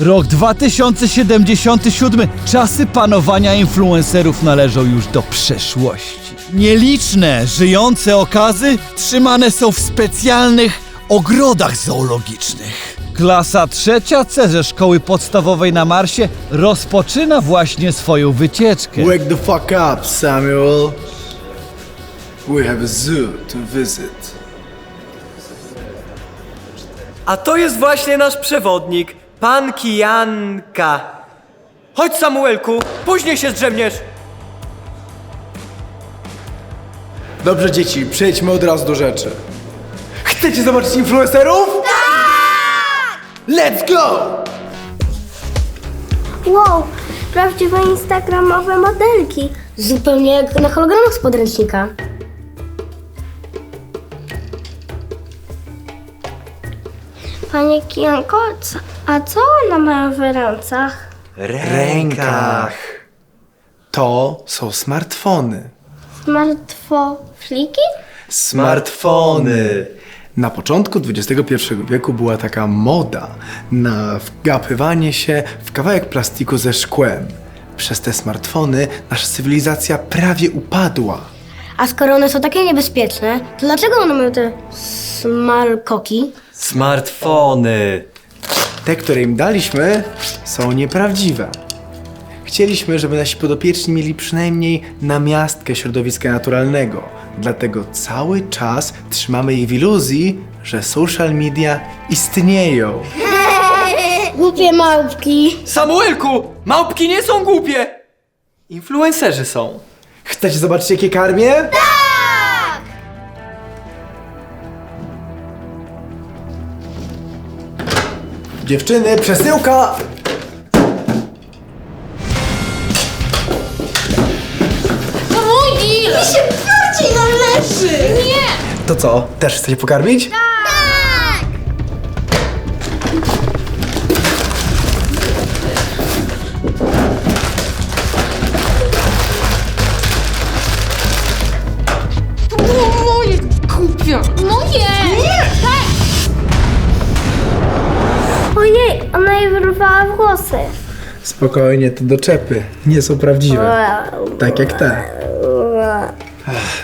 Rok 2077. Czasy panowania influencerów należą już do przeszłości. Nieliczne żyjące okazy trzymane są w specjalnych ogrodach zoologicznych. Klasa trzecia C ze szkoły podstawowej na Marsie rozpoczyna właśnie swoją wycieczkę. Wake the fuck up, Samuel. We have a zoo to visit. A to jest właśnie nasz przewodnik, pan Kijanka. Chodź Samuelku, później się zdrzemniesz. Dobrze, dzieci, przejdźmy od razu do rzeczy. Chcecie zobaczyć influencerów? Tak! Let's go! Wow, prawdziwe instagramowe modelki. Zupełnie jak na hologramach z podręcznika. Panie Kijanko, co, a co one mają w rękach? Rękach. To są smartfony. Smartfliki? Smartfony. Na początku XXI wieku była taka moda na wgapywanie się w kawałek plastiku ze szkłem. Przez te smartfony nasza cywilizacja prawie upadła. A skoro one są takie niebezpieczne, to dlaczego one mają te smarkoki? Smartfony. Te, które im daliśmy, są nieprawdziwe. Chcieliśmy, żeby nasi podopieczni mieli przynajmniej namiastkę środowiska naturalnego. Dlatego cały czas trzymamy ich w iluzji, że social media istnieją. Głupie małpki. Samuelku, małpki nie są głupie. Influencerzy są. Chcecie zobaczyć, jakie karmię? Tak! Dziewczyny, przesyłka! To co, też chcecie pokarmić? Moje Spokojnie, to doczepy. Nie są prawdziwe. Tak jak te.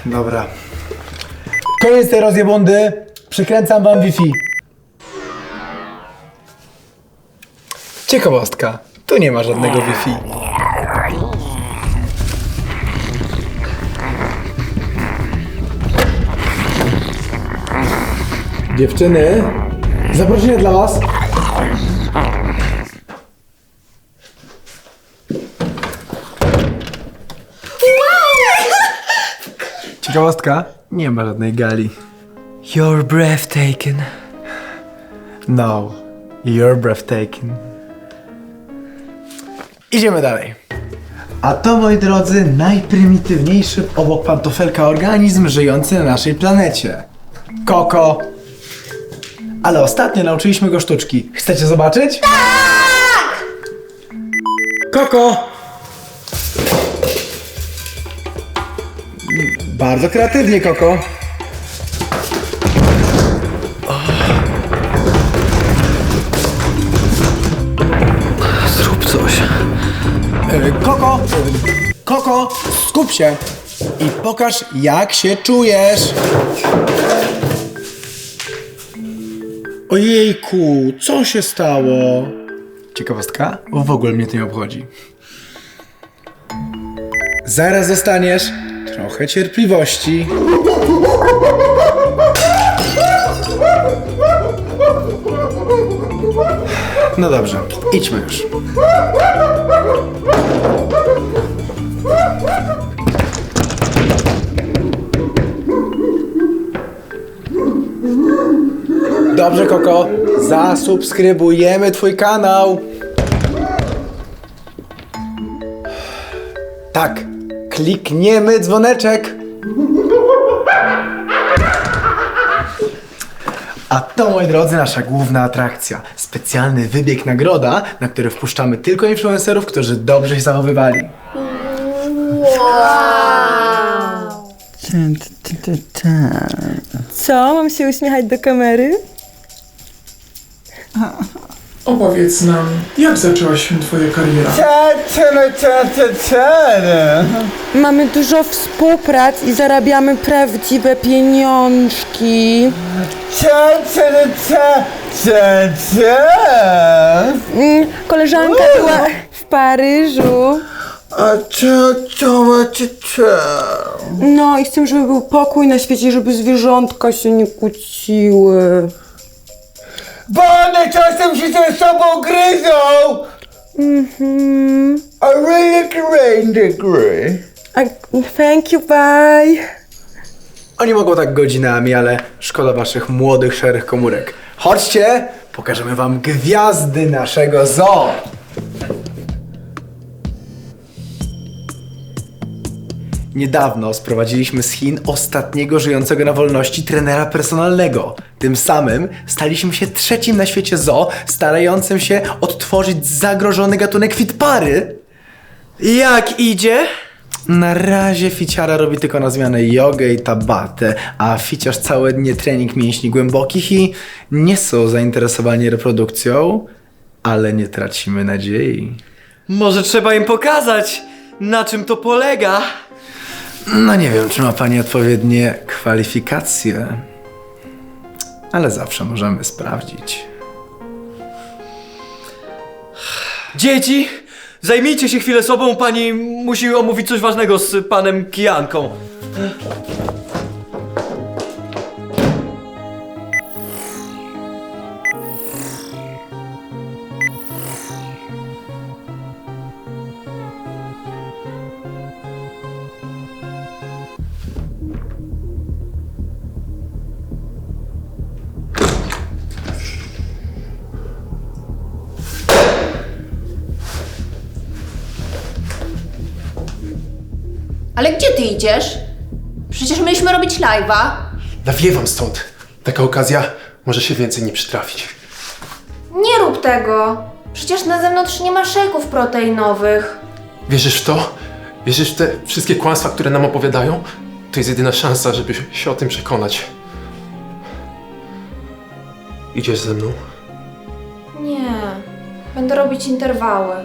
Dobra. Koniec tej rozjebundy. Przykręcam wam Wi-Fi. Ciekawostka. Tu nie ma żadnego Wi-Fi. Dziewczyny, zaproszenie dla was. Ciekawostka? Nie ma żadnej gali. You're breathtaking. No, you're breathtaking. Idziemy dalej. A to, moi drodzy, najprymitywniejszy obok pantofelka organizm żyjący na naszej planecie. Koko. Ale ostatnio nauczyliśmy go sztuczki. Chcecie zobaczyć? Tak! Koko! Bardzo kreatywnie, Koko. Zrób coś. E, Koko! e, Koko! Skup się! I pokaż, jak się czujesz! Ojejku, co się stało? Ciekawostka? W ogóle mnie to nie obchodzi. Zaraz zostaniesz. Trochę cierpliwości. No dobrze, idźmy już. Dobrze, Koko. Zasubskrybujemy Twój kanał. Tak. Klikniemy dzwoneczek. A to, moi drodzy, nasza główna atrakcja. Specjalny wybieg nagroda, na który wpuszczamy tylko influencerów, którzy dobrze się zachowywali. Co? Mam się uśmiechać do kamery? Opowiedz nam, jak zaczęła się twoja kariera? Mamy dużo współprac i zarabiamy prawdziwe pieniążki. Mm, Koleżanka była w Paryżu. A co to macie No i chcę, żeby był pokój na świecie, żeby zwierzątka się nie kłóciły. Bo one czasem się ze sobą gryzą! Mhm. I really can't agree. A- Thank you, bye. Oni mogą tak godzinami, ale szkoda waszych młodych, szarych komórek. Chodźcie, pokażemy wam gwiazdy naszego zoo. Niedawno sprowadziliśmy z Chin ostatniego żyjącego na wolności trenera personalnego. Tym samym staliśmy się trzecim na świecie zoo, starającym się odtworzyć zagrożony gatunek fitpary. Jak idzie? Na razie ficiara robi tylko na zmianę jogę i tabatę, a ficiarz całe dnie trening mięśni głębokich i nie są zainteresowani reprodukcją, ale nie tracimy nadziei. Może trzeba im pokazać, na czym to polega. No nie wiem, czy ma pani odpowiednie kwalifikacje, ale zawsze możemy sprawdzić. Dzieci, zajmijcie się chwilę sobą, pani musi omówić coś ważnego z panem Kijanką. Ale gdzie ty idziesz? Przecież mieliśmy robić live'a. Nawiewam stąd. Taka okazja może się więcej nie przytrafić. Nie rób tego. Przecież na zewnątrz nie ma szelków proteinowych. Wierzysz w to? Wierzysz w te wszystkie kłamstwa, które nam opowiadają? To jest jedyna szansa, żeby się o tym przekonać. Idziesz ze mną? Nie. Będę robić interwały.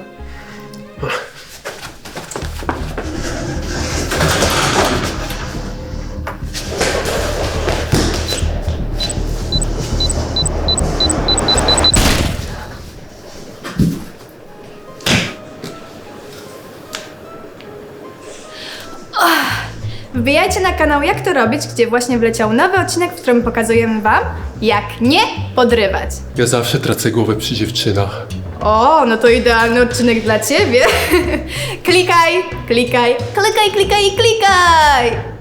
Wbijajcie na kanał Jak to robić, gdzie właśnie wleciał nowy odcinek, w którym pokazujemy Wam, jak nie podrywać. Ja zawsze tracę głowę przy dziewczynach. O, no to idealny odcinek dla Ciebie. klikaj, klikaj, klikaj, klikaj klikaj!